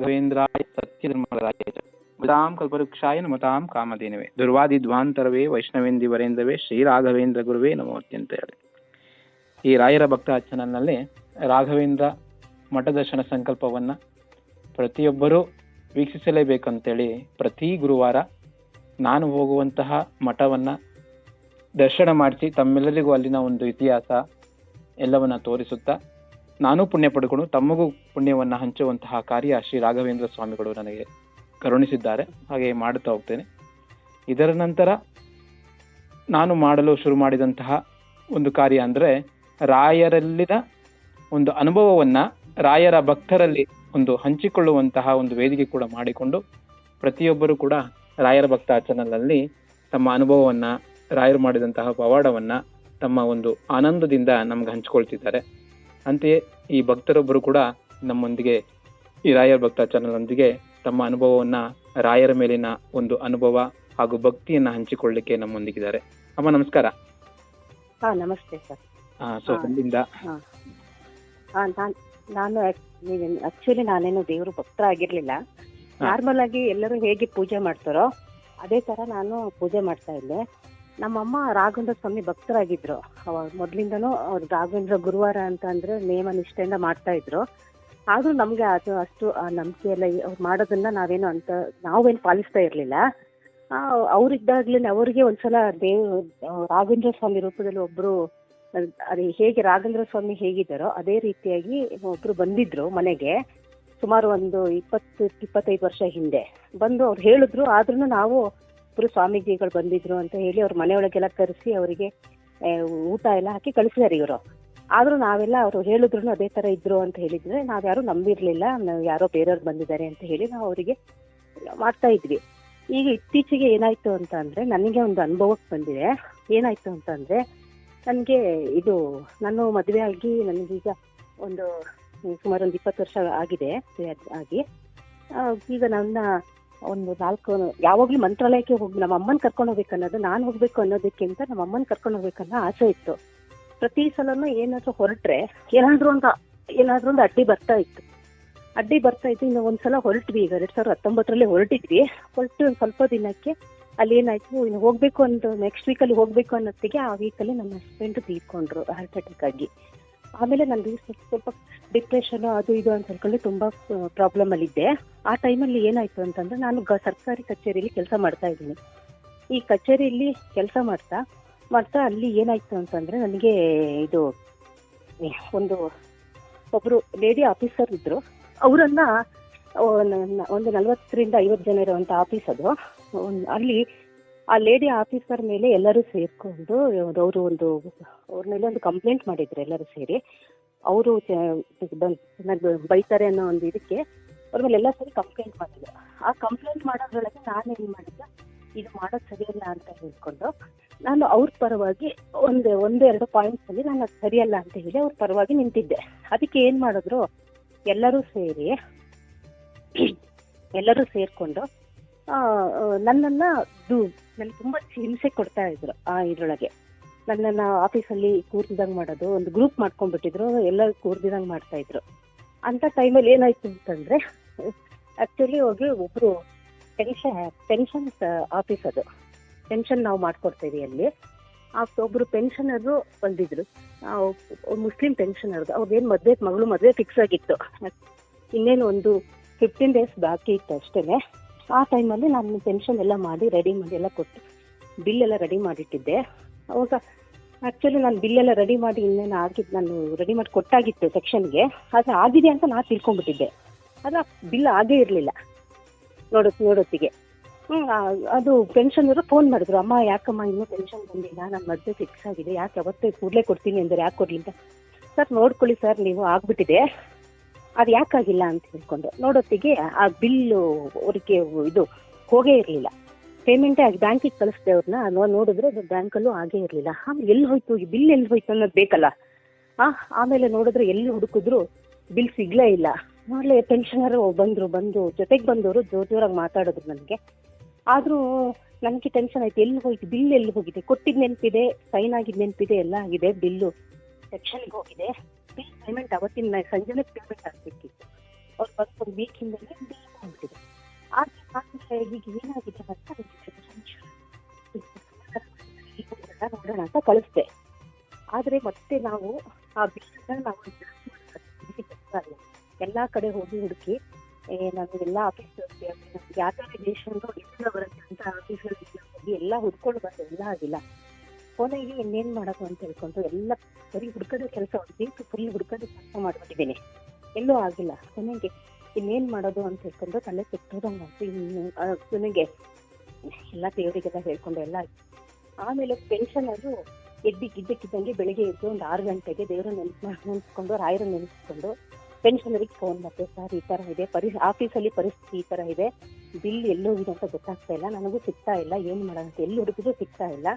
ರಾಘವೇಂದ್ರಾಯ ಸತ್ಯಧರ್ಮರಾಯ ಮತಾಂ ಕಲ್ಪವೃಕ್ಷಾಯ ನಮತಾಂ ಕಾಮಧೇನವೇ. ದುರ್ವಾದಿಧ್ವಾಂತರವೇ ಶ್ರೀ ರಾಘವೇಂದ್ರ ಗುರುವೇ ನಮೋ ಅತ್ಯಂತ ಹೇಳಿ ಈ ರಾಯರ ಭಕ್ತ ಅಚ್ಚನಲ್ಲಿ ರಾಘವೇಂದ್ರ ಮಠದರ್ಶನ ಸಂಕಲ್ಪವನ್ನ ಪ್ರತಿಯೊಬ್ಬರೂ ವೀಕ್ಷಿಸಲೇಬೇಕಂತೇಳಿ ಪ್ರತಿ ಗುರುವಾರ ನಾನು ಹೋಗುವಂತಹ ಮಠವನ್ನ ದರ್ಶನ ಮಾಡಿಸಿ ತಮ್ಮೆಲ್ಲರಿಗೂ ಅಲ್ಲಿನ ಒಂದು ಇತಿಹಾಸ ಎಲ್ಲವನ್ನ ತೋರಿಸುತ್ತಾ ನಾನು ಪುಣ್ಯ ಪಡ್ಕೊಂಡು ತಮಗೂ ಪುಣ್ಯವನ್ನ ಹಂಚುವಂತಹ ಕಾರ್ಯ ಶ್ರೀ ರಾಘವೇಂದ್ರ ಸ್ವಾಮಿಗಳು ನನಗೆ ಕರುಣಿಸಿದ್ದಾರೆ. ಹಾಗೆ ಮಾಡುತ್ತಾ ಹೋಗ್ತೇನೆ. ಇದರ ನಂತರ ನಾನು ಮಾಡಲು ಶುರು ಮಾಡಿದಂತಹ ಒಂದು ಕಾರ್ಯ ಅಂದ್ರೆ ರಾಯರಲ್ಲಿನ ಒಂದು ಅನುಭವವನ್ನ ರಾಯರ ಭಕ್ತರಲ್ಲಿ ಒಂದು ಹಂಚಿಕೊಳ್ಳುವಂತಹ ಒಂದು ವೇದಿಕೆ ಕೂಡ ಮಾಡಿಕೊಂಡು ಪ್ರತಿಯೊಬ್ಬರು ಕೂಡ ರಾಯರ ಭಕ್ತ ಚಾನಲ್ನಲ್ಲಿ ತಮ್ಮ ಅನುಭವವನ್ನ ರಾಯರು ಮಾಡಿದಂತಹ ಪವಾಡವನ್ನ ತಮ್ಮ ಒಂದು ಆನಂದದಿಂದ ನಮ್ಗೆ ಹಂಚಿಕೊಳ್ತಿದ್ದಾರೆ. ಅಂತೆಯೇ ಈ ಭಕ್ತರೊಬ್ಬರು ಕೂಡ ನಮ್ಮೊಂದಿಗೆ ಈ ರಾಯರ ಭಕ್ತ ಚಾನಲ್ ಒಂದಿಗೆ ತಮ್ಮ ಅನುಭವವನ್ನ ರಾಯರ ಮೇಲಿನ ಒಂದು ಅನುಭವ ಹಾಗೂ ಭಕ್ತಿಯನ್ನ ಹಂಚಿಕೊಳ್ಳಿಕ್ಕೆ ನಮ್ಮೊಂದಿಗಿದ್ದಾರೆ. ಅಮ್ಮ ನಮಸ್ಕಾರ. ಹಾ ನಮಸ್ತೆ ಸರ್. ಸೊ. ಅಲ್ಲಿಂದ ನಾನು ಆಕ್ಚುಲಿ ನಾನೇನು ದೇವರು ಭಕ್ತರಾಗಿರ್ಲಿಲ್ಲ ಆಗಿರ್ಲಿಲ್ಲ. ನಾರ್ಮಲ್ ಆಗಿ ಎಲ್ಲರೂ ಹೇಗೆ ಪೂಜೆ ಮಾಡ್ತಾರೋ ಅದೇ ತರ ನಾನು ಪೂಜೆ ಮಾಡ್ತಾ ಇದ್ದೆ. ನಮ್ಮಮ್ಮ ರಾಘವೇಂದ್ರ ಸ್ವಾಮಿ ಭಕ್ತರಾಗಿದ್ರು. ಅವಾಗ ಮೊದ್ಲಿಂದನು ಅವ್ರು ರಾಘವೇಂದ್ರ ಗುರುವಾರ ಅಂತ ಅಂದ್ರೆ ನೇಮ ನಿಷ್ಠೆಯಿಂದ ಮಾಡ್ತಾ ಇದ್ರು. ಆದ್ರೂ ನಮ್ಗೆ ಅದು ಅಷ್ಟು, ಆ ನಂಬಿಕೆ ಎಲ್ಲ ಅವ್ರು ಮಾಡೋದನ್ನ ನಾವೇನು ಅಂತ, ನಾವೇನು ಪಾಲಿಸ್ತಾ ಇರ್ಲಿಲ್ಲ. ಅವ್ರಿದ್ದಾಗ್ಲೇ ಅವರಿಗೆ ಒಂದ್ಸಲ ದೇವ್ ರಾಘವೇಂದ್ರ ಸ್ವಾಮಿ ರೂಪದಲ್ಲಿ ಒಬ್ರು, ಅದೇ ಹೇಗೆ ರಾಘವೇಂದ್ರ ಸ್ವಾಮಿ ಹೇಗಿದ್ದಾರೋ ಅದೇ ರೀತಿಯಾಗಿ ಒಬ್ರು ಬಂದಿದ್ರು ಮನೆಗೆ ಸುಮಾರು ಒಂದು ಇಪ್ಪತ್ತು, ಇಪ್ಪತ್ತೈದು ವರ್ಷ ಹಿಂದೆ. ಬಂದು ಅವ್ರು ಹೇಳಿದ್ರು ಆದ್ರೂ ನಾವು ಒಬ್ರು ಸ್ವಾಮೀಜಿಗಳು ಬಂದಿದ್ರು ಅಂತ ಹೇಳಿ ಅವ್ರ ಮನೆಯೊಳಗೆಲ್ಲ ಕರೆಸಿ ಅವರಿಗೆ ಊಟ ಎಲ್ಲ ಹಾಕಿ ಕಳಿಸಿದಾರೆ ಇವರು. ಆದ್ರೂ ನಾವೆಲ್ಲ ಅವರು ಹೇಳಿದ್ರು ಅದೇ ತರ ಇದ್ರು ಅಂತ ಹೇಳಿದ್ರೆ ನಾವ್ಯಾರು ನಂಬಿರ್ಲಿಲ್ಲ ಯಾರೋ ಬೇರೆಯವ್ರು ಬಂದಿದ್ದಾರೆ ಅಂತ ಹೇಳಿ ನಾವು ಅವರಿಗೆ ಮಾಡ್ತಾ ಇದ್ವಿ. ಈಗ ಇತ್ತೀಚೆಗೆ ಏನಾಯ್ತು ಅಂತ ಅಂದ್ರೆ ನನಗೆ ಒಂದು ಅನುಭವಕ್ಕೆ ಬಂದಿದೆ. ಏನಾಯ್ತು ಅಂತ ಅಂದ್ರೆ ನನಗೆ ಇದು ನಾನು ಮದುವೆ ಆಗಿ ನನಗೀಗ ಒಂದು ಸುಮಾರು ಒಂದು ಇಪ್ಪತ್ತು ವರ್ಷ ಆಗಿದೆ, ಆಗಿ. ಈಗ ನನ್ನ ಒಂದು ನಾಲ್ಕು ಯಾವಾಗಲೂ ಮಂತ್ರಾಲಯಕ್ಕೆ ಹೋಗಿ ನಮ್ಮ ಅಮ್ಮನ ಕರ್ಕೊಂಡು ಹೋಗ್ಬೇಕು ಅನ್ನೋದು, ನಾನು ಹೋಗ್ಬೇಕು ಅನ್ನೋದಕ್ಕಿಂತ ನಮ್ಮ ಅಮ್ಮನ ಕರ್ಕೊಂಡು ಹೋಗ್ಬೇಕನ್ನೋ ಆಸೆ ಇತ್ತು. ಪ್ರತಿ ಸಲನು ಏನಾದರೂ ಹೊರಟ್ರೆ ಏನಾದ್ರೂ ಒಂದು ಏನಾದ್ರೂ ಒಂದು ಅಡ್ಡಿ ಬರ್ತಾ ಇತ್ತು. ಅಡ್ಡಿ ಬರ್ತಾ ಇತ್ತು, ಇನ್ನು ಒಂದ್ಸಲ ಹೊರಟ್ವಿ ಈಗ ಎರಡ್ ಸಾವಿರದ ಹತ್ತೊಂಬತ್ತರಲ್ಲಿ ಹೊರಟಿದ್ವಿ. ಹೊರಟು ಒಂದು ಸ್ವಲ್ಪ ದಿನಕ್ಕೆ ಅಲ್ಲಿ ಏನಾಯ್ತು ಇನ್ನು ಹೋಗ್ಬೇಕು ಅಂತ ನೆಕ್ಸ್ಟ್ ವೀಕಲ್ಲಿ ಹೋಗ್ಬೇಕು ಅನ್ನೋತ್ತಿಗೆ ಆ ವೀಕಲ್ಲಿ ನಮ್ಮ ಹಸ್ಬೆಂಡ್ ತೀರ್ಕೊಂಡ್ರು ಹಾರ್ಟ್ ಅಟ್ಯಾಕ್ ಆಗಿ. ಆಮೇಲೆ ನನಗೆ ಸ್ವಲ್ಪ ಡಿಪ್ರೆಷನ್ ಅದು ಇದು ಅಂತ ಹೇಳ್ಕೊಂಡು ತುಂಬಾ ಪ್ರಾಬ್ಲಮ್ ಅಲ್ಲಿ ಇದ್ದೆ. ಆ ಟೈಮಲ್ಲಿ ಏನಾಯ್ತು ಅಂತಂದ್ರೆ ನಾನು ಸರ್ಕಾರಿ ಕಚೇರಿಯಲ್ಲಿ ಕೆಲಸ ಮಾಡ್ತಾ ಇದ್ದೀನಿ. ಈ ಕಚೇರಿಯಲ್ಲಿ ಕೆಲಸ ಮಾಡ್ತಾ ಮಾಡ್ತಾ ಅಲ್ಲಿ ಏನಾಯ್ತು ಅಂತಂದ್ರೆ ನನಗೆ ಇದು ಒಂದು, ಒಬ್ರು ಲೇಡಿ ಆಫೀಸರ್ ಇದ್ರು. ಅವರನ್ನ ಒಂದು ನಲವತ್ತರಿಂದ ಐವತ್ತು ಜನ ಇರುವಂತ ಆಫೀಸ್ ಅದು. ಅಲ್ಲಿ ಆ ಲೇಡಿ ಆಫೀಸರ್ ಮೇಲೆ ಎಲ್ಲರೂ ಸೇರ್ಕೊಂಡು, ಅವರು ಒಂದು, ಅವ್ರ ಮೇಲೆ ಒಂದು ಕಂಪ್ಲೇಂಟ್ ಮಾಡಿದ್ರು ಎಲ್ಲರೂ ಸೇರಿ. ಅವರು ಬೈತಾರೆ ಅನ್ನೋ ಒಂದು ಇದಕ್ಕೆ ಅವ್ರ ಮೇಲೆ ಎಲ್ಲ ಸರಿ ಕಂಪ್ಲೇಂಟ್ ಮಾಡಿದ್ರು ಆ ಕಂಪ್ಲೇಂಟ್ ಮಾಡೋದ್ರೊಳಗೆ ನಾನು ಏನ್ ಮಾಡಿದ್ದೆ? ಇದು ಮಾಡೋದು ಸರಿಯಲ್ಲ ಅಂತ ಹೇಳ್ಕೊಂಡು ನಾನು ಅವ್ರ ಪರವಾಗಿ ಒಂದು ಒಂದೆರಡು ಪಾಯಿಂಟ್ಸ್ ಅಲ್ಲಿ ನಾನು ಅದು ಸರಿಯಲ್ಲ ಅಂತ ಹೇಳಿ ಅವ್ರ ಪರವಾಗಿ ನಿಂತಿದ್ದೆ. ಅದಕ್ಕೆ ಏನ್ ಮಾಡಿದ್ರು? ಎಲ್ಲರೂ ಸೇರಿ ಎಲ್ಲರೂ ಸೇರ್ಕೊಂಡು ನನ್ನನ್ನ ದು- ನನ್ಗೆ ತುಂಬಾ ಹಿಂಸೆ ಕೊಡ್ತಾ ಇದ್ರು ಆ ಇದ್ರೊಳಗೆ. ನನ್ನನ್ನ ಆಫೀಸಲ್ಲಿ ಕೂರ್ಸಿದಂಗ್ ಮಾಡೋದು, ಒಂದು ಗ್ರೂಪ್ ಮಾಡ್ಕೊಂಡ್ಬಿಟ್ಟಿದ್ರು, ಎಲ್ಲ ಕೂರ್ದಿದಂಗ್ ಮಾಡ್ತಾ ಇದ್ರು. ಅಂತ ಟೈಮಲ್ಲಿ ಏನಾಯ್ತು ಅಂತಂದ್ರೆ ಆಕ್ಚುಲಿ ಹೋಗಿ ಒಬ್ರು ಪೆನ್ಷನ್ ಪೆನ್ಷನ್ ಆಫೀಸ್ ಅದು. ಪೆನ್ಷನ್ ನಾವು ಮಾಡ್ಕೊಡ್ತೀವಿ ಅಲ್ಲಿ. ಆ ಒಬ್ರು ಪೆನ್ಷನರು ಬಂದಿದ್ರು. ಮುಸ್ಲಿಂ ಪೆನ್ಷನರ್ದು ಅವ್ರದ್ದೇನು ಮದ್ವೆ, ಮಗಳು ಮದ್ವೆ ಫಿಕ್ಸ್ ಆಗಿತ್ತು. ಇನ್ನೇನು ಒಂದು ಫಿಫ್ಟೀನ್ ಡೇಸ್ ಬಾಕಿ ಇತ್ತು ಅಷ್ಟೇನೆ. ಆ ಟೈಮಲ್ಲಿ ನಾನು ಪೆನ್ಷನ್ ಎಲ್ಲ ಮಾಡಿ ರೆಡಿ ಮಾಡಿ ಎಲ್ಲ ಕೊಟ್ಟು ಬಿಲ್ ಎಲ್ಲ ರೆಡಿ ಮಾಡಿಟ್ಟಿದ್ದೆ. ಅವಾಗ ಆಕ್ಚುಲಿ ನಾನು ಬಿಲ್ ಎಲ್ಲ ರೆಡಿ ಮಾಡಿ ಇನ್ನೇನು ಆಗಿದ್ದು ನಾನು ರೆಡಿ ಮಾಡಿ ಕೊಟ್ಟಾಗಿತ್ತು ಸೆಕ್ಷನ್ಗೆ ಅದು ಆಗಿದೆ ಅಂತ ನಾನು ತಿಳ್ಕೊಂಡ್ಬಿಟ್ಟಿದ್ದೆ. ಅದು ಬಿಲ್ ಆಗೇ ಇರಲಿಲ್ಲ. ನೋಡೋ ನೋಡೋತ್ತಿಗೆ. ಹ್ಞೂ ಅದು ಪೆನ್ಷನರು ಫೋನ್ ಮಾಡಿದ್ರು. ಅಮ್ಮ, ಯಾಕಮ್ಮ ಇನ್ನೂ ಪೆನ್ಷನ್ ಬಂದಿಲ್ಲ? ನನ್ನ ಮದುವೆ ಫಿಕ್ಸ್ ಆಗಿದೆ. ಯಾಕೆ ಅವತ್ತೇ ಕೂಡಲೇ ಕೊಡ್ತೀನಿ ಅಂದರೆ. ಯಾಕೆ ಅಂತ? ಸರ್, ನೋಡ್ಕೊಳ್ಳಿ ಸರ್, ನೀವು ಆಗ್ಬಿಟ್ಟಿದೆ. ಅದು ಯಾಕಾಗಿಲ್ಲ? ಅಂತ ಹೇಳ್ಕೊಂಡು. ನೋಡೋತ್ತಿಗೆ ಆ ಬಿಲ್ಲು ಅವರಿಗೆ ಇದು ಹೋಗೇ ಇರಲಿಲ್ಲ. ಪೇಮೆಂಟೇ ಆಗಿ ಬ್ಯಾಂಕಿಗೆ ಕಳಿಸ್ದೆ ಅವ್ರನ್ನ ನೋಡಿದ್ರೆ ಅದು ಬ್ಯಾಂಕಲ್ಲೂ ಆಗೇ ಇರಲಿಲ್ಲ. ಆಮೇಲೆ ಎಲ್ಲಿ ಹೋಯ್ತು? ಈ ಬಿಲ್ ಎಲ್ಲಿ ಹೋಯ್ತು ಅನ್ನೋದು ಬೇಕಲ್ಲ. ಆ, ಆಮೇಲೆ ನೋಡಿದ್ರೆ ಎಲ್ಲಿ ಹುಡುಕಿದ್ರು ಬಿಲ್ ಸಿಗ್ಲೇ ಇಲ್ಲ. ಆಮೇಲೆ ಪೆನ್ಷನರು ಬಂದ್ರು ಬಂದು ಜೊತೆಗೆ ಬಂದವರು ಜೋರ್ ಜೋರಾಗಿ ಮಾತಾಡಿದ್ರು ನನಗೆ. ಆದರೂ ನನಗೆ ಟೆನ್ಷನ್ ಆಯ್ತು. ಎಲ್ಲಿ ಹೋಯ್ತು? ಬಿಲ್ ಎಲ್ಲಿ ಹೋಗಿದೆ? ಕೊಟ್ಟಿದ್ ನೆನಪಿದೆ ಸೈನ್ ಆಗಿದ್ ನೆನಪಿದೆ, ಎಲ್ಲ ಆಗಿದೆ ಬಿಲ್ಲು ಸೆಕ್ಷನ್ಗೆ ಹೋಗಿದೆ. ಬಿಲ್ ಪೇಮೆಂಟ್ ಅವತ್ತಿನ ಸಂಜೆನೆ ಪೇಮೆಂಟ್ ಆಗ್ಬೇಕಿತ್ತು. ಅವ್ರು ಬಂದು ಒಂದು ವೀಕ್ ಹಿಂದೆ ಬಿಲ್ ನಾನು ಈಗ ಏನಾಗಿದೆ ಅಂತ ನೋಡೋಣ ಅಂತ ಕಳಿಸ್ದೆ. ಆದ್ರೆ ಮತ್ತೆ ನಾವು ಆ ಬಿಸಿನ ನಾವು ಎಲ್ಲಾ ಕಡೆ ಹೋಗಿ ಹುಡುಕಿ ನಾನು ಎಲ್ಲ ಆಫೀಸ್ ಯಾವ ದೇಶಂದು ಎಲ್ಲ ಬರುತ್ತೆ ಅಂತ ಆಫೀಸರ್ ಹೋಗಿ ಎಲ್ಲ ಹುಡ್ಕೊಂಡು ಬಂದೆ ಎಲ್ಲ ಆಗಿಲ್ಲ. ಕೊನೆಗೆ ಇನ್ನೇನ್ ಮಾಡೋದು ಅಂತ ಹೇಳ್ಕೊಂಡು ಎಲ್ಲ ಬರೀ ಹುಡ್ಕೋದೇ ಕೆಲಸ, ಒಂದು ಫುಲ್ ಹುಡ್ಕೋದೇ ಕೆಲಸ ಮಾಡ್ಬಿಟ್ಟಿದ್ದೀನಿ. ಎಲ್ಲೂ ಆಗಿಲ್ಲ. ಕೊನೆಗೆ ಇನ್ನೇನ್ ಮಾಡೋದು ಅಂತ ಹೇಳ್ಕೊಂಡು ತಲೆ ಕೆಟ್ಟೋದಂಗಾಯ್ತು ಇನ್ನು ನನಗೆ ಎಲ್ಲ ದೇವರಿಗೆಲ್ಲ ಹೇಳ್ಕೊಂಡು ಎಲ್ಲ ಆಯ್ತು. ಆಮೇಲೆ ಪೆನ್ಷನ್ ಅದು ಎದ್ದಿದ್ದಕ್ಕಿದ್ದಂಗೆ ಬೆಳಿಗ್ಗೆ ಎದ್ದು ಒಂದು ಆರು ಗಂಟೆಗೆ ದೇವ್ರ ನೆನ್ಸ್ ನೆನ್ಸ್ಕೊಂಡು ರಾಯರ ನೆನೆಸ್ಕೊಂಡು ಪೆನ್ಷನರಿಗೆ ಫೋನ್ ಮತ್ತೆ ಸರ್, ಈ ತರ ಇದೆ, ಪರಿ ಆಫೀಸಲ್ಲಿ ಪರಿಸ್ಥಿತಿ ಈ ತರ ಇದೆ, ಬಿಲ್ ಎಲ್ಲೋಗಿದೆ ಅಂತ ಗೊತ್ತಾಗ್ತಾ ಇಲ್ಲ, ನನಗೂ ಸಿಗ್ತಾ ಇಲ್ಲ, ಏನು ಮಾಡೋಣ ಎಲ್ಲಿ ಹುಡುಗಿದ್ರು ಸಿಗ್ತಾ ಇಲ್ಲ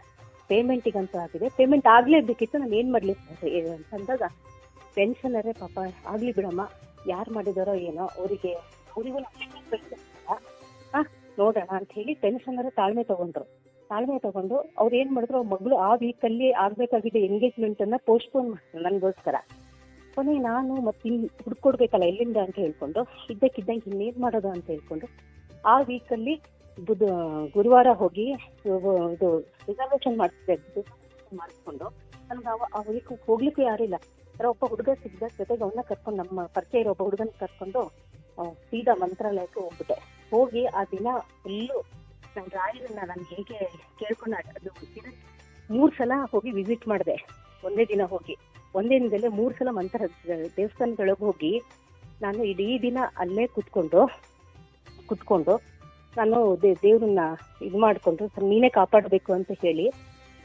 ಪೇಮೆಂಟಿಗಂತೂ ಆಗಿದೆ ಪೇಮೆಂಟ್ ಆಗಲೇಬೇಕಿತ್ತು ನಾನು ಏನು ಮಾಡಲಿ? ಸರ್ ಅಂತಂದಾಗ ಪೆನ್ಷನರೇ ಪಾಪ, ಆಗ್ಲಿ ಬಿಡಮ್ಮ. ಯಾರು ಮಾಡಿದಾರೋ ಏನೋ ಅವರಿಗೆ, ಅವರಿಗೂ ನೋಡೋಣ ಅಂತ ಹೇಳಿ ಪೆನ್ಷನರ ತಾಳ್ಮೆ ತಗೊಂಡ್ರು. ತಾಳ್ಮೆ ತಗೊಂಡು ಅವ್ರು ಏನ್ ಮಾಡಿದ್ರು ಮಗಳು ಆ ವೀಕಲ್ಲಿ ಆಗ್ಬೇಕಾಗಿದ್ದ ಎಂಗೇಜ್ಮೆಂಟ್ ಅನ್ನ ಪೋಸ್ಟ್ಪೋನ್ ಮಾಡ್ತಾರೆ ನನಗೋಸ್ಕರ. ಕೊನೆ ನಾನು ಮತ್ತೆ ಹುಡ್ಕೊಡ್ಬೇಕಲ್ಲ ಎಲ್ಲಿಂದ ಅಂತ ಹೇಳ್ಕೊಂಡು, ಇದ್ದಕ್ಕಿದ್ದಂಗೆ ಇನ್ನೇನ್ ಮಾಡೋದು ಅಂತ ಹೇಳ್ಕೊಂಡು, ಆ ವೀಕಲ್ಲಿ ಬುಧ, ಗುರುವಾರ ಹೋಗಿ ಇದು- ರಿಸರ್ವೇಶನ್ ಮಾಡಿಸಿದೆ ಮಾಡಿಸ್ಕೊಂಡು ನನ್ಗೆ ಆ ವೀಕ್ ಹೋಗ್ಲಿಕ್ಕೂ ಯಾರಿಲ್ಲ ಯಾರೋ ಒಬ್ಬ ಹುಡುಗ ಸಿಗ್ದ ಜೊತೆಗೆ ಅವನ್ನ ಕರ್ಕೊಂಡು ನಮ್ಮ ಪರಿಚಯ ಇರೋ ಒಬ್ಬ ಹುಡುಗನ ಕರ್ಕೊಂಡು ಸೀದಾ ಮಂತ್ರಾಲಯಕ್ಕೆ ಹೋಗ್ಬಿಟ್ಟೆ. ಹೋಗಿ ಆ ದಿನ ಫುಲ್ಲು ನಮ್ಮ ರಾಯರನ್ನ ನಾನು ಹೇಗೆ ಕೇಳ್ಕೊಂಡು, ಅದು ಮೂರು ಸಲ ಹೋಗಿ ವಿಸಿಟ್ ಮಾಡಿದೆ. ಒಂದೇ ದಿನ ಹೋಗಿ. ಒಂದೇ ದಿನದಲ್ಲಿ ಮೂರ್ ಸಲ ಮಂತ್ರ ದೇವಸ್ಥಾನದೊಳಗೆ ಹೋಗಿ ನಾನು ಇಡೀ ದಿನ ಅಲ್ಲೇ ಕುತ್ಕೊಂಡು ಕುತ್ಕೊಂಡು ನಾನು ದೇವ್ರನ್ನ ಇದು ಮಾಡಿಕೊಂಡು, ನೀನೇ ಕಾಪಾಡಬೇಕು ಅಂತ ಹೇಳಿ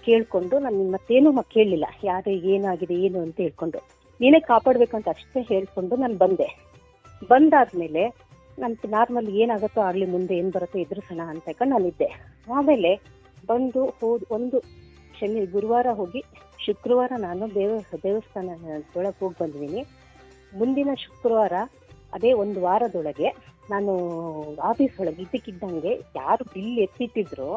ಕೇಳ್ಕೊಂಡು ನಾನು ಮತ್ತೇನು ಕೇಳಲಿಲ್ಲ ಯಾರು ಏನಾಗಿದೆ, ಏನು ಅಂತ ಹೇಳ್ಕೊಂಡು. ನೀನೇ ಕಾಪಾಡಬೇಕು ಅಂತ ಅಷ್ಟೇ ಹೇಳ್ಕೊಂಡು ನಾನು ಬಂದೆ. ಬಂದಾದ್ಮೇಲೆ ನಾನು ನಾರ್ಮಲ್ ಏನಾಗುತ್ತೋ ಆಗ್ಲಿ ಮುಂದೆ ಏನ್ ಬರುತ್ತೋ ಎದುರಿಸೋಣ ಅಂತ ಹೇಳ್ಕೊಂಡು ನಾನಿದ್ದೆ. ಆಮೇಲೆ ಬಂದು ಹೋದ್ ಒಂದು ಶನಿ, ಗುರುವಾರ ಹೋಗಿ ಶುಕ್ರವಾರ ನಾನು ದೇವ, ದೇವಸ್ಥಾನ ಒಳಗೆ ಹೋಗಿ ಬಂದಿದ್ದೀನಿ ಮುಂದಿನ ಶುಕ್ರವಾರ ಅದೇ ಒಂದು ವಾರದೊಳಗೆ ನಾನು ಆಫೀಸ್ ಒಳಗೆ ಇದ್ದಕ್ಕಿದ್ದಂಗೆ ಯಾರು ಬಿಲ್ ಎತ್ತಿಟ್ಟಿದ್ರು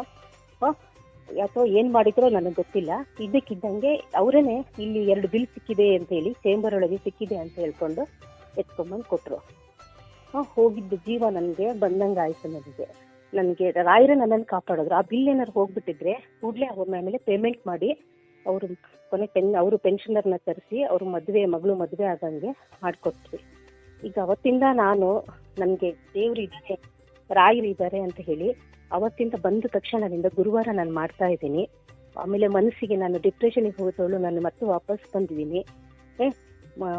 ಅಥವಾ ಏನ್ ಮಾಡಿದ್ರೋ ನನಗೆ ಗೊತ್ತಿಲ್ಲ. ಇದ್ದಕ್ಕಿದ್ದಂಗೆ ಅವರೇನೆ ಇಲ್ಲಿ ಎರಡು ಬಿಲ್ ಸಿಕ್ಕಿದೆ ಅಂತ ಹೇಳಿ ಚೇಂಬರ್ ಒಳಗೆ ಸಿಕ್ಕಿದೆ ಅಂತ ಹೇಳ್ಕೊಂಡು ಎತ್ಕೊಂಡ್ಬಂದು ಕೊಟ್ರು. ಹೋಗಿದ್ದ ಜೀವ ನನಗೆ ಬಂದಂಗ ಆಯ್ತು ನನಗೆ. ನನಗೆ ರಾಯರೇ ನನ್ನನ್ನು ಕಾಪಾಡಿದ್ರು. ಆ ಬಿಲ್ ಏನಾದ್ರು ಹೋಗ್ಬಿಟ್ಟಿದ್ರೆ ಕೂಡಲೇ ಅವ್ರ ಮೇಲೆ ಪೇಮೆಂಟ್ ಮಾಡಿ ಅವರು ಕೊನೆ ಪೆನ್, ಅವರು ಪೆನ್ಷನರ್ನ ತರಿಸಿ ಅವ್ರ ಮದುವೆ, ಮಗಳು ಮದುವೆ ಆದಂಗೆ ಮಾಡಿಕೊಟ್ವಿ. ಈಗ ಅವತ್ತಿಂದ ನಾನು ನನಗೆ ದೇವ್ರು ಇದ್ದಾರೆ ರಾಯರು ಇದ್ದಾರೆ ಅಂತ ಹೇಳಿ ಅವತ್ತಿಂದ ಬಂದ ತಕ್ಷಣದಿಂದ ಗುರುವಾರ ನಾನು ಮಾಡ್ತಾ ಇದ್ದೀನಿ. ಆಮೇಲೆ ಮನಸ್ಸಿಗೆ ನಾನು ಡಿಪ್ರೆಷನ್ಗೆ ಹೋದವಳು ನಾನು ಮತ್ತೆ ವಾಪಸ್ ಬಂದಿದ್ದೀನಿ.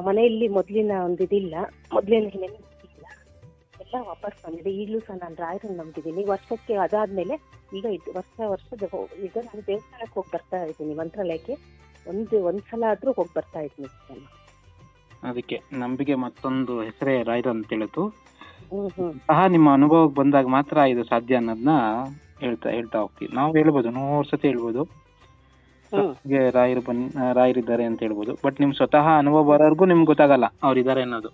ಮನೆಯಲ್ಲಿ ಮೊದಲಿನ ಒಂದು ಇದಿಲ್ಲ, ಮೊದಲಿನ ಎಲ್ಲ ವಾಪಸ್ ಬಂದಿದೆ. ಈಗಲೂ ಸಹ ನಾನು ರಾಯರನ್ನು ನಂಬಿದ್ದೀನಿ ವರ್ಷಕ್ಕೆ ಅದಾದ್ಮೇಲೆ ಈಗ ಇದು ವರ್ಷ, ವರ್ಷದ ಈಗ ನಾನು ದೇವಸ್ಥಾನಕ್ಕೆ ಹೋಗಿ ಬರ್ತಾ ಇದ್ದೀನಿ. ಮಂತ್ರಾಲಯಕ್ಕೆ ಒಂದು ಒಂದ್ಸಲ ಆದ್ರೂ ಹೋಗಿ ಬರ್ತಾ ಇದ್ದೀನಿ. ಅದಕ್ಕೆ ನಂಬಿಕೆ ಮತ್ತೊಂದು ಹೆಸರೇ ರಾಯರು ಅಂತ ಹ್ಮ್ ಸಹ ನಿಮ್ಮ ಅನುಭವಕ್ಕೆ ಬಂದಾಗ ಮಾತ್ರ ಇದು ಸಾಧ್ಯ ಅನ್ನೋದನ್ನ ಹೇಳ್ತಾ ಹೇಳ್ತಾ ಹೋಗ್ತೀವಿ. ನಾವು ಹೇಳ್ಬೋದು ನೂರು ಸತಿ ಹೇಳ್ಬೋದು. ಹೀಗೆ ರಾಯರು ಬನ್ ರಾಯರಿದ್ದಾರೆ ಅಂತ ಹೇಳ್ಬೋದು. ಬಟ್ ನಿಮ್ ಸ್ವತಃ ಅನುಭವ ಬರೋರ್ಗು ನಿಮ್ಗೆ ಗೊತ್ತಾಗಲ್ಲ ಅವ್ರಿದ್ದಾರೆ ಅನ್ನೋದು.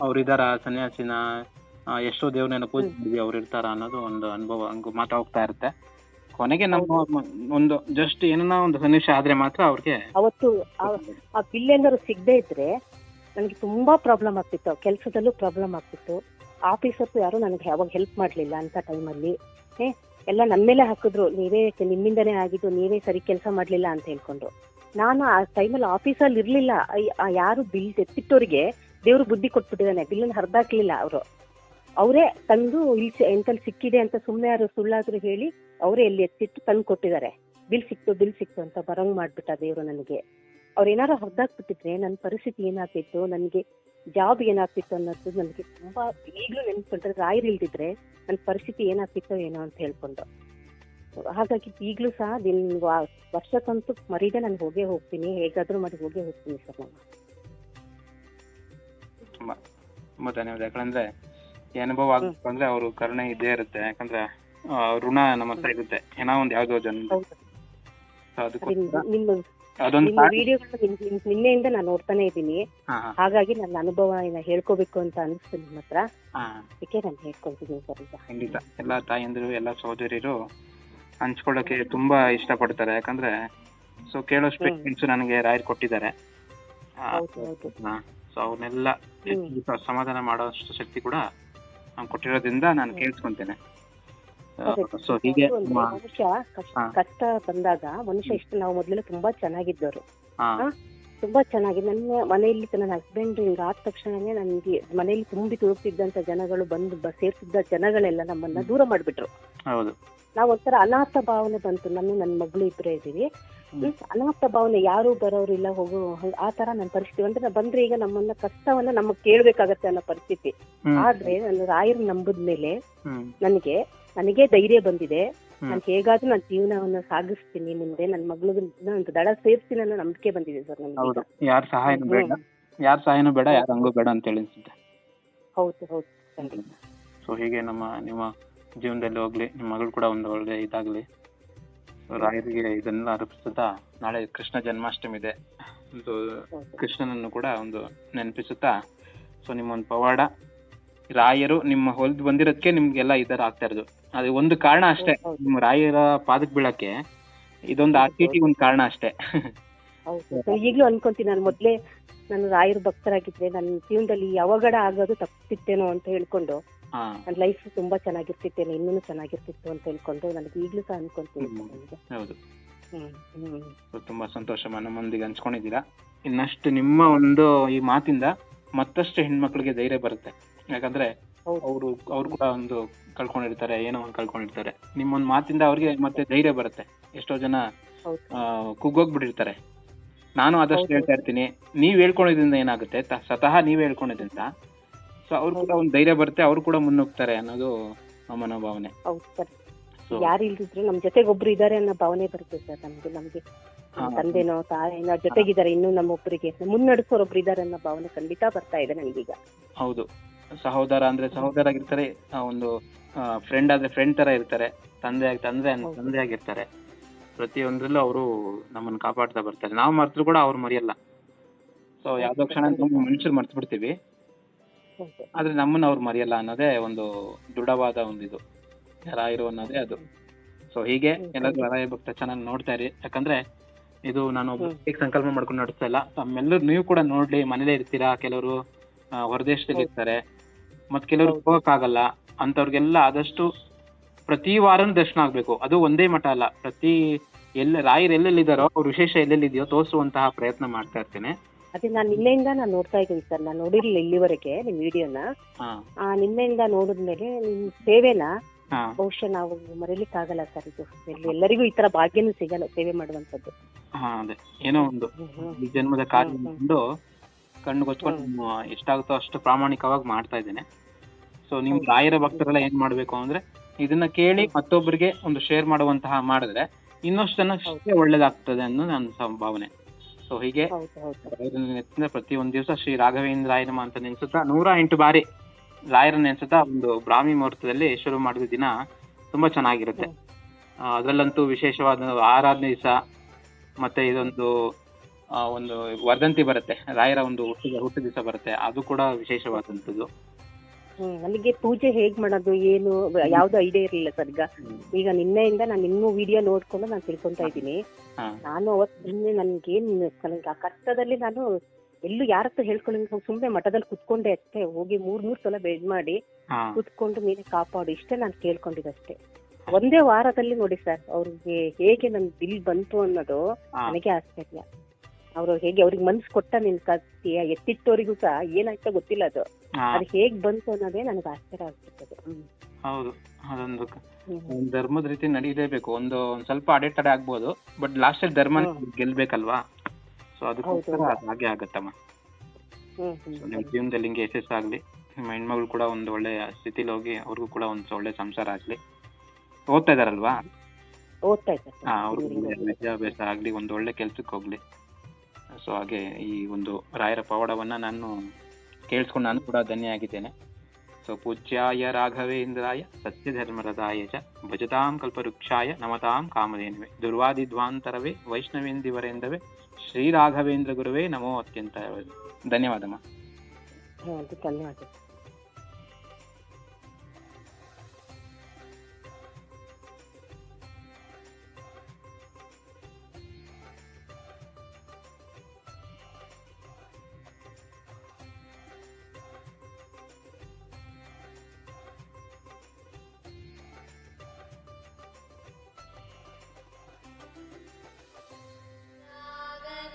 ಅವ್ರಿದಾರ ಸನ್ಯಾಸಿನ ಆ, ಎಷ್ಟೋ ದೇವ್ರನ್ನ ಪೂಜಿಸಿದ್ವಿ ಅವ್ರು ಇರ್ತಾರ ಅನ್ನೋದು ಒಂದು ಅನುಭವ ಮಾತಾ ಹೋಗ್ತಾ ಇರುತ್ತೆ. ಕೊನೆಗೆ ನಮ್ಮ ಒಂದು ಜಸ್ಟ್ ಏನನ್ನ ಒಂದು ಸನ್ನಿವೇಶ ಆದ್ರೆ ಮಾತ್ರ ಅವ್ರಿಗೆ ಅವತ್ತು ಆ- ಆ ಸಿಗದೆ ಇದ್ರೆ ನನಗೆ ತುಂಬಾ ಪ್ರಾಬ್ಲಮ್ ಆಗ್ತಿತ್ತು. ಕೆಲಸದಲ್ಲೂ ಪ್ರಾಬ್ಲಮ್ ಆಗ್ತಿತ್ತು. ಆಫೀಸರ್ಸ್ ಯಾರು ನನಗೆ ಯಾವಾಗ ಹೆಲ್ಪ್ ಮಾಡಲಿಲ್ಲ ಅಂತ ಟೈಮಲ್ಲಿ ಏ ಎಲ್ಲ ನನ್ನ ಮೇಲೆ ಹಾಕಿದ್ರು. ನೀವೇ ನಿಮ್ಮಿಂದನೇ ಆಗಿದ್ದು, ನೀವೇ ಸರಿ ಕೆಲಸ ಮಾಡಲಿಲ್ಲ ಅಂತ ಹೇಳ್ಕೊಂಡು. ನಾನು ಆ ಟೈಮಲ್ಲಿ ಆಫೀಸಲ್ಲಿ ಇರಲಿಲ್ಲ. ಯಾರು ಬಿಲ್ ಎತ್ತಿಟ್ಟೋರಿಗೆ ದೇವ್ರು ಬುದ್ಧಿ ಕೊಟ್ಬಿಟ್ಟಿದ್ದಾನೆ. ಬಿಲ್ಲನ್ನು ಹರಿದಾಕ್ಲಿಲ್ಲ ಅವರು. ಅವರೇ ತಂದು ಇಲ್ಲಿ ಎಂತಲ್ಲಿ ಸಿಕ್ಕಿದೆ ಅಂತ ಸುಮ್ಮನೆ ಯಾರು ಸುಳ್ಳಾದ್ರು ಹೇಳಿ ಅವರೇ ಎಲ್ಲಿ ಎತ್ತಿಟ್ಟು ತಂದು ಕೊಟ್ಟಿದ್ದಾರೆ. ಬಿಲ್ ಸಿಕ್ತು ಬಿಲ್ ಸಿಕ್ತು ಅಂತ ಬರಂಗ್ ಮಾಡ್ಬಿಟ್ಟ ದೇವ್ರು ನನಗೆ. ಅವ್ರು ಏನಾರು ಹೊರದಾಗ್ಬಿಟ್ಟಿದ್ರೆ ನನ್ನ ಪರಿಸ್ಥಿತಿ ಏನಾಗ್ತಿತ್ತು ನನಗೆ ಜಾಬ್ ಏನಾಗ್ತಿತ್ತು ಅನ್ನೋದು ನನಗೆ ತುಂಬಾ ಈಗಲೂ ನೆನ್ಸ್ಕೊಂಡ್ರೆ ರಾಯರ್ ಇಲ್ದಿದ್ರೆ ನನ್ನ ಪರಿಸ್ಥಿತಿ ಏನಾಗ್ತಿತ್ತೋ ಏನೋ ಅಂತ ಹೇಳ್ಕೊಂಡು. ಹಾಗಾಗಿ ಈಗಲೂ ಸಹ ದಿನ ವರ್ಷಕ್ಕಂತೂ ಮರೀದೆ ನಾನು ಹೋಗೇ ಹೋಗ್ತೀನಿ ಹೇಗಾದ್ರೂ ಮಾಡಿ ಹೋಗೇ ಹೋಗ್ತೀನಿ ಸರ್ ನಾನು. ತುಂಬಾ ತುಂಬಾ ಧನ್ಯವಾದ ಯಾಕಂದ್ರೆ ಈ ಅನುಭವ ಆಗ್ಬೇಕಂದ್ರೆ ಅವರು ಕರುಣೆ ಇದ್ದೇ ಇರುತ್ತೆ. ಯಾಕಂದ್ರೆ ಋಣ ನಮ್ಮ ಹತ್ರ ಇರುತ್ತೆ. ಏನೋ ಒಂದ್ ಯಾವ್ದೋ ಜನ ಅದಕ್ಕೋಸ್ಕರ ನಿಮ್ಮ ಅದೊಂದು ನಿಮ್ಮ ವಿಡಿಯೋಗಳನ್ನ ನಿನ್ನೆಯಿಂದ ನಾನು ನೋಡ್ತಾನೆ ಇದ್ದೀನಿ. ಹಾಗಾಗಿ ನನ್ನ ಅನುಭವ ಏನ ಹೇಳ್ಕೋಬೇಕು ಅಂತ ಅನಿಸ್ತು ನಿಮ್ಮ ಹತ್ರ. ಅದಕ್ಕೆ ನಾನು ಹೇಳ್ಕೊಳ್ತಿದ್ದೀನಿ ಸರ್ ಈಗ. ಖಂಡಿತ. ಎಲ್ಲ ತಾಯಂದಿರು ಎಲ್ಲಾ ಸಹೋದರಿಯರು ಹಂಚ್ಕೊಳ್ಳೋಕೆ ತುಂಬಾ ಇಷ್ಟ ಪಡ್ತಾರೆ ಯಾಕಂದ್ರೆ ಸೊ ಕೇಳೋಷ್ಟು. ನನಗೆ ರಾಯರ್ ಕೊಟ್ಟಿದ್ದಾರೆ. ಸೊ ಅವನ್ನೆಲ್ಲ ಸಮಾಧಾನ ಮಾಡೋಷ್ಟು ಶಕ್ತಿ ಕೂಡ ಕೊಟ್ಟಿರೋದ್ರಿಂದ ನಾನು. ಕೇಳಿಸ್ಕೊಂತೇನೆ. ಸೊ ಹೀಗೆ ಮನುಷ್ಯ ಕಷ್ಟ ಬಂದಾಗ ಮನುಷ್ಯ ಇಷ್ಟು ನಾವು ಮೊದಲೆಲ್ಲ ತುಂಬಾ ಚೆನ್ನಾಗಿದ್ದವರು? ತುಂಬಾ ಚೆನ್ನಾಗಿ ನನ್ನ ಮನೆಯಲ್ಲಿ ನನ್ನ ಹಸ್ಬೆಂಡ್ ಹಿಂಗ ಆದ ತಕ್ಷಣನೇ ನನ್ಗೆ ಮನೆಯಲ್ಲಿ ತುಂಬಿ ತುಳುಕ್ತಿದ್ದಂತ ಜನಗಳು ಬಂದು ಸೇರ್ಸಿದ್ದ ಸೇರ್ತಿದ್ದ ಜನಗಳೆಲ್ಲ ನಮ್ಮನ್ನ ದೂರ ಮಾಡ್ಬಿಟ್ರು. ನಾವ್ ಒಂಥರ ಅನಾಥ ಭಾವನೆ ಬಂತು. ನಾನು ನನ್ನ ಮಗಳು ಇಬ್ಬರೇ ಇದ್ದೀವಿ. ಅನಾಥ ಭಾವನೆ ಯಾರು ಬರೋರಿಲ್ಲ ಹೋಗೋ ಹಂಗ್- ಆ ತರ ನನ್ನ ಪರಿಸ್ಥಿತಿ. ಅಂದ್ರೆ ಬಂದ್ರೆ ಈಗ ನಮ್ಮನ್ನ ಕಷ್ಟವನ್ನ ನಮಗ್ ಕೇಳ್ಬೇಕಾಗತ್ತೆ ಅನ್ನೋ ಪರಿಸ್ಥಿತಿ. ಆದ್ರೆ ನನ್ನ ರಾಯರ್ ನಂಬದ್ಮೇಲೆ ನನಗೆ ನನಗೆ ಧೈರ್ಯ ಬಂದಿದೆ. ನಾನು ಹೇಗಾದ್ರೂ ನನ್ನ ಜೀವನವನ್ನ ಸಾಗಿಸ್ತೀನಿ ಮುಂದೆ. ನನ್ನ ಮಗಳಿಗೆ ಒಂದು ದಡ ಸೇರ್ತೀನಿ ಅನ್ನೋ ನಂಬಿಕೆ ಬಂದಿದೆ ಸರ್ ಹೌದು. ನಮ್ಗೆ ಯಾರ ಸಹಾಯನೂ ಬೇಡ. ಯಾರ ಸಹಾಯನೂ ಬೇಡ ಯಾರ ಹಂಗೂ ಬೇಡ ಅಂತ ಹೇಳಿ ಅನ್ಸುತ್ತೆ ಹೌದು. ಹೌದು. ಸೊ ಹೀಗೆ ನಮ್ಮ ನಿಮ್ಮ ಜೀವನದಲ್ಲಿ ಹೋಗ್ಲಿ ನಿಮ್ಮ ಮಗಳು ಕೂಡ ಒಂದು ಒಳ್ಳೆ ಇದಾಗ್ಲಿ. So, ರಾಯರಿಗೆ ಇದನ್ನೆಲ್ಲ ಅರ್ಪಿಸುತ್ತಾ ನಾಳೆ ಕೃಷ್ಣ ಜನ್ಮಾಷ್ಟಮಿ ಇದೆ. ಒಂದು ಕೃಷ್ಣನನ್ನು ಕೂಡ ಒಂದು ನೆನಪಿಸುತ್ತಾ. ಸೊ ನಿಮ್ಮ ಒಂದು ಪವಾಡ. ರಾಯರು ನಿಮ್ಮ ಹೊಲ್ದು ಬಂದಿರೋದಕ್ಕೆ ನಿಮ್ಗೆಲ್ಲ ಈ ಥರ ಆಗ್ತಾ ಇರೋದು. ಅದು ಒಂದು ಕಾರಣ ಅಷ್ಟೇ. ನಿಮ್ ನಿಮ್ಮ ರಾಯರ ಪಾದಕ್ ಬೀಳಕ್ಕೆ ಇದೊಂದು ಆಟಿಟಿ ಒಂದು ಕಾರಣ ಅಷ್ಟೇ. ಈಗಲೂ ಅನ್ಕೊಂತೀನಿ ನಾನು ಮೊದ್ಲೇ ನಾನು ರಾಯರ ಭಕ್ತರಾಗಿದ್ರೆ ನನ್ನ ಜೀವನದಲ್ಲಿ ಯಾವಾಗಡ ಅವಘಡ ಆಗೋದು ತಪ್ಪಿತ್ತೇನೋ ಅಂತ ಹೇಳ್ಕೊಂಡು ನನ್ನ ಲೈಫ್ ತುಂಬಾ ಚೆನ್ನಾಗಿರ್ತಿತ್ತೇನೋ ಇನ್ನೂ ಚೆನ್ನಾಗಿರ್ತಿತ್ತು ಅಂತ ಹೇಳ್ಕೊಂಡು ನನಗೆ ಈಗಲೂ ಸಹ ಅನ್ಕೊಂತೀನಿ ತುಂಬಾ ಸಂತೋಷ ನಮ್ಮೊಂದಿಗೆ ಹಂಚ್ಕೊಂಡಿದ್ದೀರಾ. ಇನ್ನಷ್ಟು ನಿಮ್ಮ ಒಂದು ಈ ಮಾತಿಂದ ಮತ್ತಷ್ಟು ಹೆಣ್ಮಕ್ಳಿಗೆ ಧೈರ್ಯ ಬರುತ್ತೆ. ಯಾಕಂದ್ರೆ. ಅವರು ಅವ್ರು ಕೂಡ ಒಂದು ಕಳ್ಕೊಂಡಿರ್ತಾರೆ ಏನೋ ಒಂದು ಕಳ್ಕೊಂಡಿರ್ತಾರೆ. ನಿಮ್ಮೊಂದು ಮಾತಿಂದ ಅವ್ರಿಗೆ ಮತ್ತೆ ಧೈರ್ಯ ಬರುತ್ತೆ. ಎಷ್ಟೋ ಜನ ಕುಗ್ಗೋಗ್ಬಿಟ್ಟಿರ್ತಾರೆ. ನಾನು ಆದಷ್ಟು ಹೇಳ್ತಾ ಇರ್ತೀನಿ. ನೀವ್ ಹೇಳ್ಕೊಂಡಿದ್ರಿಂದ ಏನಾಗುತ್ತೆ? ಸ್ವತಃ ನೀವ್ ಹೇಳ್ಕೊಂಡಿದ್ರಿಂದ ಸೊ ಅವ್ರು ಕೂಡ ಒಂದು ಧೈರ್ಯ ಬರುತ್ತೆ ಅವ್ರು ಕೂಡ ಮುನ್ನುಗ್ತಾರೆ ಅನ್ನೋದು ನಮ್ಮ ಮನೋಭಾವನೆ. ಯಾರು ಇಲ್ದಿದ್ರು ನಮ್ ಜೊತೆಗೆ ಒಬ್ರು ಇದಾರೆ ಅನ್ನೋ ಭಾವನೆ ಬರುತ್ತೆ ಸರ್ ನಮ್ಗೆ ನಮ್ಗೆ. ತಂದೆನೋ ತಾಯಿನೋ ಜೊತೆಗಿದ್ದಾರೆ ಒಬ್ರಿಗೆ. ನಮ್ಮೊಬ್ಬರಿಗೆ ಮುನ್ನಡೆಸೋರ್ ಒಬ್ರು ಇದಾರೆ ಅನ್ನೋ ಭಾವನೆ ಖಂಡಿತ ಬರ್ತಾ ಇದೆ ನನಗೀಗ. ಹೌದು. ಸಹೋದರ ಅಂದ್ರೆ ಸಹೋದರ ಆಗಿರ್ತಾರೆ ಆ ಒಂದು ಫ್ರೆಂಡ್ ಆದ್ರೆ ಫ್ರೆಂಡ್ ತರ ಇರ್ತಾರೆ ತಂದೆ ಆಗಿ ತಂದೆ. ತಂದೆ ಆಗಿರ್ತಾರೆ. ಪ್ರತಿಯೊಂದ್ರಲ್ಲೂ ಅವರು ನಮ್ಮನ್ನ ಕಾಪಾಡ್ತಾ ಬರ್ತಾರೆ. ನಾವು ಮರ್ತರು ಕೂಡ ಅವ್ರು ಮರೆಯಲ್ಲ. ಸೊ ಯಾವ್ದೋ ಕ್ಷಣ ನಮ್ಮ ಮನುಷ್ಯರು ಮರ್ತು ಬಿಡ್ತೀವಿ ಆದ್ರೆ ನಮ್ಮನ್ನ ಅವ್ರು ಮರೆಯಲ್ಲ ಅನ್ನೋದೇ ಒಂದು ದೃಢವಾದ ಒಂದು ಇದು ರಾಯರು ಅನ್ನೋದೇ ಅದು. ಸೊ ಹೀಗೆ. ಎಲ್ಲರೂ ರಾಯ ಭಕ್ತ ಚೆನ್ನಾಗಿ ನೋಡ್ತಾ ಇರಿ. ಯಾಕಂದ್ರೆ ಇದು ನಾನು ಈಗ. ಸಂಕಲ್ಪ ಮಾಡ್ಕೊಂಡು ನಡೆಸ್ತಾ ಇಲ್ಲ. ತಮ್ಮೆಲ್ಲರೂ ನೀವು ಕೂಡ ನೋಡ್ಲಿ ಮನೇಲೇ ಇರ್ತೀರಾ? ಕೆಲವರು ಹೊರದೇಶದಲ್ಲಿ ಇರ್ತಾರೆ ಮತ್ ಕೆಲವ್ರು ಹೋಗಕ್ ಹೋಗಕ್ಕಾಗಲ್ಲ ಅಂತವ್ರಿಗೆಲ್ಲ ಆದಷ್ಟು ಪ್ರತಿ ವಾರನು ದರ್ಶನ ಆಗ್ಬೇಕು. ಅದು ಒಂದೇ ಮಠ ಅಲ್ಲ. ಪ್ರತಿ ಎಲ್ಲ ರಾಯರ್ ಎಲ್ಲೆಲ್ಲಿದ್ದಾರೋ ಅವ್ರ ವಿಶೇಷ ಎಲ್ಲೆಲ್ಲಿದೆಯೋ ತೋರಿಸುವಂತಹ ಪ್ರಯತ್ನ ಮಾಡ್ತಾ ಇರ್ತೇನೆ. ಅದೇ ನಾನು ನಿನ್ನೆಯಿಂದ ನಾನು ನೋಡ್ತಾ ಇದ್ದೀನಿ ಸರ್. ನಾನು ನೋಡಿರ್ಲಿಲ್ಲ ಇಲ್ಲಿವರೆಗೆ ನಿಮ್ ವಿಡಿಯೋನ. ಹಾ. ನಿನ್ನೆಯಿಂದ ನೋಡಿದ್ಮೇಲೆ ನಿಮ್ ಸೇವೆನ ಹಾ. ಬಹುಶಃ ನಾವು ಮರೀಲಿಕ್ಕಾಗಲ್ಲ ಸರ್ ಇದು. ಎಲ್ಲಿ- ಎಲ್ಲರಿಗೂ ಈ ತರ ಭಾಗ್ಯನೂ ಸಿಗಲ್ಲ ಸೇವೆ ಮಾಡುವಂತದ್ದು ಹಾ ಅದೇ. ಏನೋ ಒಂದು. ಈ ಜನ್ಮದ ಕಾರ್ಯ ಹ್ಮ್, ಹ್ಮ್. ಮಾಡ್ಕೊಂಡು ಕಣ್ಣು ಗೊತ್ಕೊಂಡು ನಾನು ಎಷ್ಟಾಗುತ್ತೋ ಅಷ್ಟು ಪ್ರಾಮಾಣಿಕವಾಗಿ ಮಾಡ್ತಾ ಇದ್ದೇನೆ. ಸೊ ನಿಮ್. ರಾಯರ ಭಕ್ತರೆಲ್ಲ ಏನ್ ಮಾಡ್ಬೇಕು ಅಂದ್ರೆ ಇದನ್ನ ಕೇಳಿ ಮತ್ತೊಬ್ಬರಿಗೆ ಒಂದು ಶೇರ್ ಮಾಡುವಂತಹ ಮಾಡಿದ್ರೆ ಇನ್ನಷ್ಟು ಜನಕ್ಕೆ ಒಳ್ಳೇದಾಗ್ತದೆ ಅನ್ನೋ ನನ್ನ ಸಂಭಾವನೆ ಭಾವನೆ. ಸೊ ಹೀಗೆ ಹೌದು ಹೌದು. ರಾಯರನ್ನ ನೆನೆಸಿದ್ರೆ ಪ್ರತಿ ಒಂದ್ ದಿವಸ ಶ್ರೀ ರಾಘವೇಂದ್ರ ರಾಯನಮ ಅಂತ ನೆನ್ಸುತ್ತಾ ನೂರ ಎಂಟು ಬಾರಿ ರಾಯರ ನೆನ್ಸುತ್ತಾ ಒಂದು ಬ್ರಾಹ್ಮಿ ಮುಹೂರ್ತದಲ್ಲಿ ಶುರು ಮಾಡಿದ ದಿನ ತುಂಬಾ ಚೆನ್ನಾಗಿರುತ್ತೆ. ಅದರಲ್ಲಂತೂ ವಿಶೇಷವಾದ ಆರಾಧನೆ ದಿವಸ ಮತ್ತೆ ಇದೊಂದು ಒಂದು ವರ್ಧಂತಿ ಬರುತ್ತೆ. ರಾಯರ ಒಂದು ಹುಟ್ಟಿದ ಹುಟ್ಟು ದಿವಸ ಬರುತ್ತೆ. ಅದು ಕೂಡ ವಿಶೇಷವಾದಂಥದ್ದು. ಅಲ್ಲಿಗೆ ಪೂಜೆ ಹೇಗ್ ಮಾಡೋದು ಏನು ಯಾವ್ದು ಐಡಿಯಾ ಇರ್ಲಿಲ್ಲ ಸರ್ ಈಗ. ಈಗ ನಿನ್ನೆಯಿಂದ ನಾನು ಇನ್ನೂ ವಿಡಿಯೋ ನೋಡ್ಕೊಂಡು ನಾನು ತಿಳ್ಕೊಂತಾ ಇದ್ದೀನಿ. ನಾನು ಅವತ್ತು ನಿನ್ನೆ ನನ್ಗೇನ್ ನನಗೆ ಆ ಕಷ್ಟದಲ್ಲಿ ನಾನು ಎಲ್ಲೂ ಯಾರ ಹತ್ರ ಹೇಳ್ಕೊಂಡು ಸುಮ್ಮನೆ ಮಠದಲ್ಲಿ ಕುತ್ಕೊಂಡೆ ಅಷ್ಟೇ. ಹೋಗಿ ಮೂರ್ ಮೂರ್ ಸಲ ಬೆಡ್ ಮಾಡಿ ಕುತ್ಕೊಂಡು ನೀನೆ ಕಾಪಾಡು ಇಷ್ಟೇ ನಾನು ಕೇಳ್ಕೊಂಡಿದ್ದಷ್ಟೇ. ಒಂದೇ ವಾರದಲ್ಲಿ ನೋಡಿ ಸರ್ ಅವ್ರಿಗೆ ಹೇಗೆ ನನ್ ಬಿಲ್ ಬಂತು ಅನ್ನೋದು ನನಗೆ ಆಶ್ಚರ್ಯ. ಅವ್ರು ಹೇಗೆ ಅವ್ರಿಗೆ ಮನ್ಸು ಕೊಟ್ಟ ನಿನ್ ಕತ್ತಿ ಎತ್ತಿಟ್ಟವರಿಗೂ ಸಹ ಏನಾಯ್ತಾ ಗೊತ್ತಿಲ್ಲ ಅದು. ಅದು ಹೇಗ್ ಬಂತು ಅನ್ನೋದೇ ನನಗೆ ಆಶ್ಚರ್ಯ ಆಗ್ತಿರ್ತದೆ ಹೌದು ಅದೊಂದು ಧರ್ಮದ ರೀತಿ ನಡೀಲೇಬೇಕು. ಒಂದು ಒಂದ್ ಸ್ವಲ್ಪ ಅಡೆತಡೆ ಆಗ್ಬೋದು ಬಟ್ ಲಾಸ್ಟ್ ಅಲ್ಲಿ ಧರ್ಮ. ಗೆಲ್ಬೇಕಲ್ವಾ? ಸೊ ಅದಕ್ಕೋಸ್ಕರ ಹಾಗೆ ಆಗತ್ತಮ್ಮ. ನಿಮ್ ಜೀವನದಲ್ಲಿ ಹಿಂಗೆ ಯಶಸ್ಸಾಗ್ಲಿ ನಿಮ್ಮ ಹೆಣ್ಮಗಳು ಕೂಡ ಒಂದು ಒಳ್ಳೆ ಸ್ಥಿತಿಲಿ ಹೋಗಿ ಅವ್ರಿಗೂ ಕೂಡ ಒಂದು ಒಳ್ಳೆ ಸಂಸಾರ ಆಗ್ಲಿ. ಓದ್ತಾ ಇದಾರಲ್ವಾ. ಹಾ ಅವ್ರಿಗೂ ವಿದ್ಯಾಭ್ಯಾಸ ಆಗ್ಲಿ ಒಂದು ಒಳ್ಳೆ ಕೆಲ್ಸಕ್ಕೆ ಹೋಗ್ಲಿ. ಸೊ ಹಾಗೆ ಈ ಒಂದು ರಾಯರ ಪವಾಡವನ್ನು ನಾನು ಕೇಳಿಸ್ಕೊಂಡು ನಾನು ಕೂಡ ಧನ್ಯ ಆಗಿದ್ದೇನೆ. ಸೊ ಪೂಜ್ಯಾಯ ರಾಘವೇಂದ್ರಾಯ ಸತ್ಯಧರ್ಮರದಾಯ ಚ ಭಜತಾಂ ಕಲ್ಪವೃಕ್ಷಾಯ ನಮತಾಂ ಕಾಮಧೇನುವೆ. ದುರ್ವಾದಿಧ್ವಾಂತರವೇ ವೈಷ್ಣವೇಂದಿವರೆಂದವೇ ಶ್ರೀ ರಾಘವೇಂದ್ರ ಗುರುವೇ ನಮೋ ಅತ್ಯಂತ ಧನ್ಯವಾದಮ್ಮ. ಧನ್ಯವಾದ.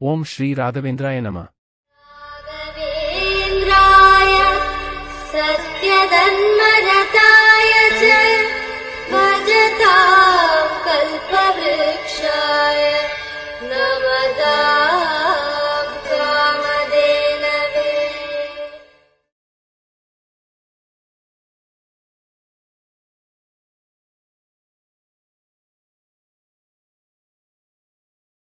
ഓം ശ്രീ രാഘവേന്ദ്രായ നമ. സത്യധന്മരതായ ഭജതാം കൽപവൃക്ഷായ.